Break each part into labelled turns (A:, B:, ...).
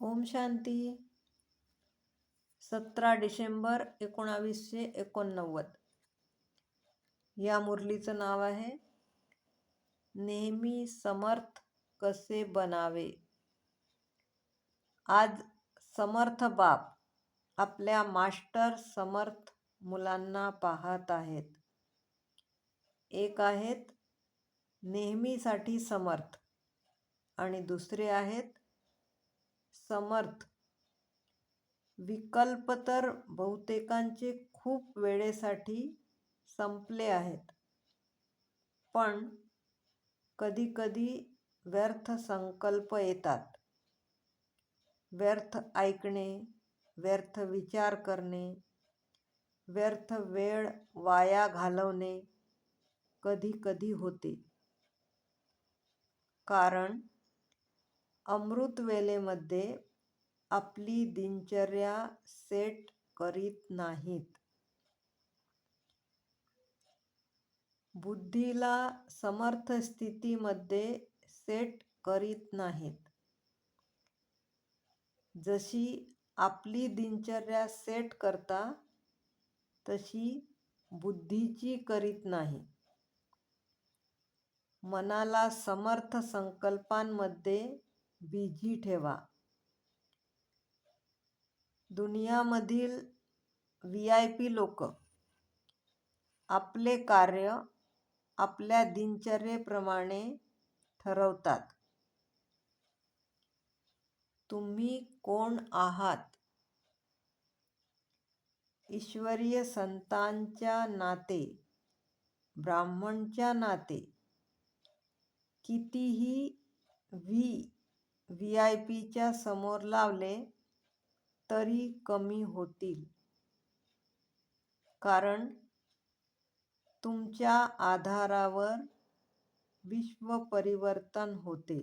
A: ओम शांती. सतरा डिसेंबर एकोणावीसशे एकोणनव्वद. या मुरलीचं नाव आहे. नेहमी समर्थ कसे बनावे? आज समर्थ बाप आपल्या मास्टर समर्थ मुलांना पाहत आहेत. एक आहेत नेहमीसाठी समर्थ आणि दुसरे आहेत समर्थ. विकल्प तर बहुतेकांचे खूप वेळेसाठी संपले आहेत. पण कधीकधी व्यर्थ संकल्प येतात. व्यर्थ ऐकणे व्यर्थ विचार करणे व्यर्थ वेळ वाया घालवणे कधी कधी होते. कारण अमृतवेलेमध्ये आपली दिनचर्या सेट करीत नाहीत. बुद्धीला समर्थ स्थितीमध्ये सेट करीत नाहीत. जशी आपली दिनचर्या सेट करता तशी बुद्धीची करीत नाही. मनाला समर्थ संकल्पांमध्ये बिझी ठेवा. दुनियामधील व्ही आय पी लोक आपले कार्य आपल्या दिनचर्येप्रमाणे ठरवतात. तुम्ही कोण आहात? ईश्वरीय संतांच्या नाते ब्राह्मणच्या नाते कितीही व्ही व्ही आय पीच्या समोर लावले तरी कमी होतील. कारण तुमच्या आधारावर विश्व परिवर्तन होते.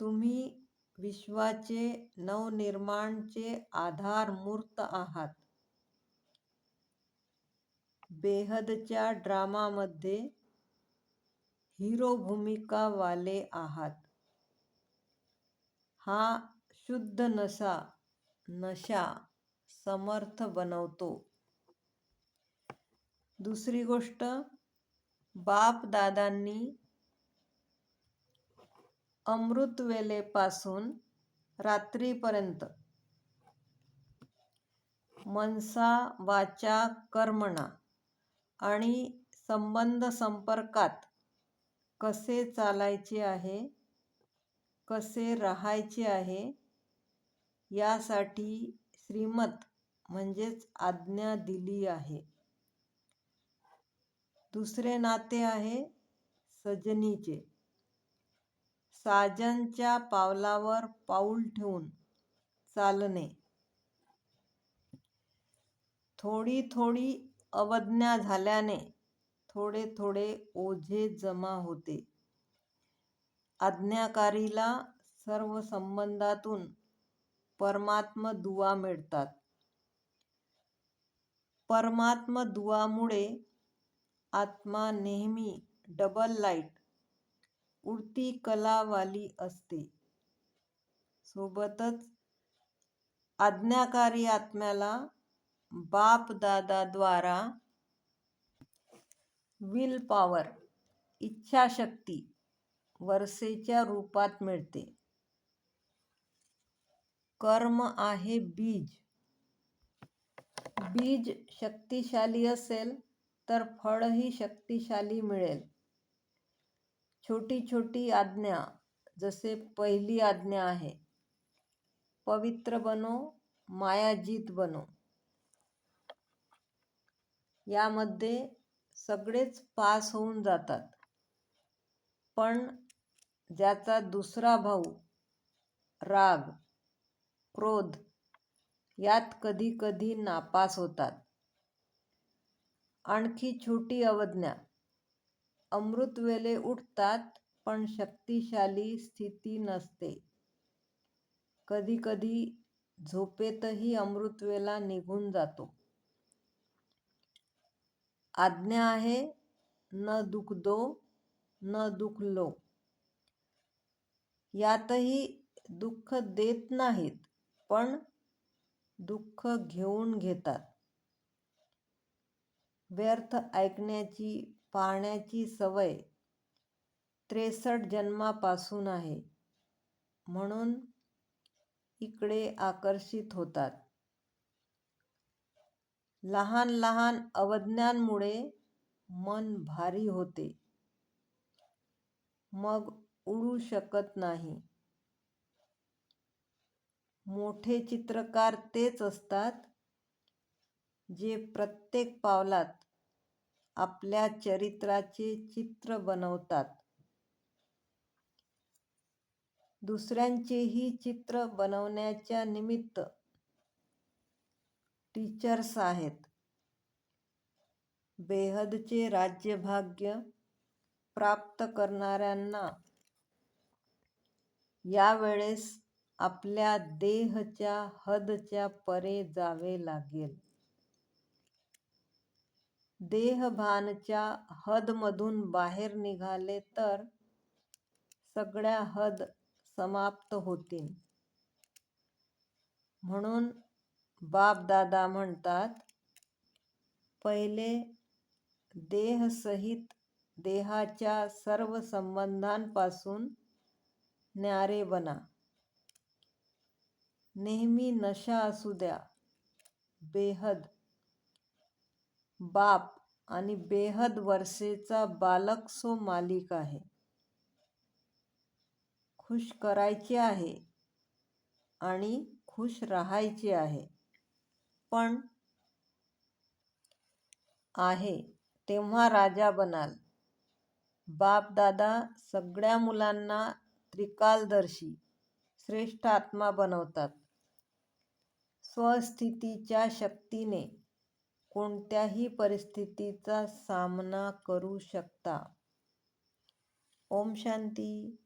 A: तुम्ही विश्वाचे नवनिर्माणचे आधार मूर्त आहात. बेहदच्या ड्रामामध्ये हिरो भूमिकावाले आहात. हा शुद्ध नशा नशा समर्थ बनवतो. दुसरी गोष्ट बाप दादांनी अमृतवेलेपासून रात्रीपर्यंत मनसा वाचा कर्मणा आणि संबंध संपर्कात कसे चालायचे आहे? कसे राहायचे आहे? यासाठी श्रीमत म्हणजेच आज्ञा दिली आहे. दुसरे नाते आहे सजनीचे. साजनच्या पावलावर पाऊल ठेवून चालणे. थोडी थोडी अवज्ञा झाल्याने थोडे थोडे ओझे जमा होते. आज्ञाकारीला सर्व संबंधातून परमात्म दुवा मिळतात. परमात्म दुवामुळे आत्मा नेहमी डबल लाइट उडती कलावाली असते. सोबतच आज्ञाकारी आत्म्याला बापदादाद्वारा विल पॉवर इच्छाशक्ती वर्षेच्या रूपात मिळते. कर्म आहे बीज. बीज शक्तिशाली असेल तर फळही शक्तिशाली मिळेल. छोटी छोटी आज्ञा जसे पहिली आज्ञा आहे. पवित्र बनो मायाजीत बनो. यामध्ये सगळेच पास होऊन जातात. पण ज्याचा दुसरा भाऊ राग क्रोध यात कधी कधी नापास होतात. आणखी छोटी अवज्ञा अमृतवेले उठतात पण शक्तिशाली स्थिती नसते. कधी कधी झोपेतही अमृतवेला निघून जातो. आज्ञा आहे न दुख दो न दुख लो यातही दुःख देत नाहीत पण दुःख घेऊन घेतात. व्यर्थ ऐकण्याची पाहण्याची सवय त्रेसष्ट जन्मापासून आहे म्हणून इकडे आकर्षित होतात. लहान लहान अवज्ञांमुळे मन भारी होते. मग उडू शकत नाही. मोठे चित्रकार तेच असतात जे प्रत्येक पावलात आपल्या चरित्राचे चित्र बनवतात. दुसऱ्यांचेही चित्र बनवण्याच्या निमित्त टीचर्स आहेत. बेहदचे राज्यभाग्य प्राप्त करणाऱ्यांना यावेळेस आपल्या देहच्या हदच्या परे जावे लागेल. देहभानच्या हदमधून बाहेर निघाले तर सगळ्या हद समाप्त होतील. म्हणून बापदादा म्हणतात, पहिले देहसहित देहाच्या सर्व संबंधांपासून न्यारे बना. नेहमी नशा असू द्या. बेहद बाप आणि बेहद वर्षेचा बालक सो मालिक आहे. खुश करायचे आहे आणि खुश राहायचे आहे. पण आहे तेव्हा राजा बनाल. बापदादा सगळ्या मुलांना त्रिकालदर्शी, श्रेष्ठ आत्मा बनवतात. स्वस्थितीच्या शक्तीने कोणत्याही परिस्थितीचा सामना करू शकता. ओम शांती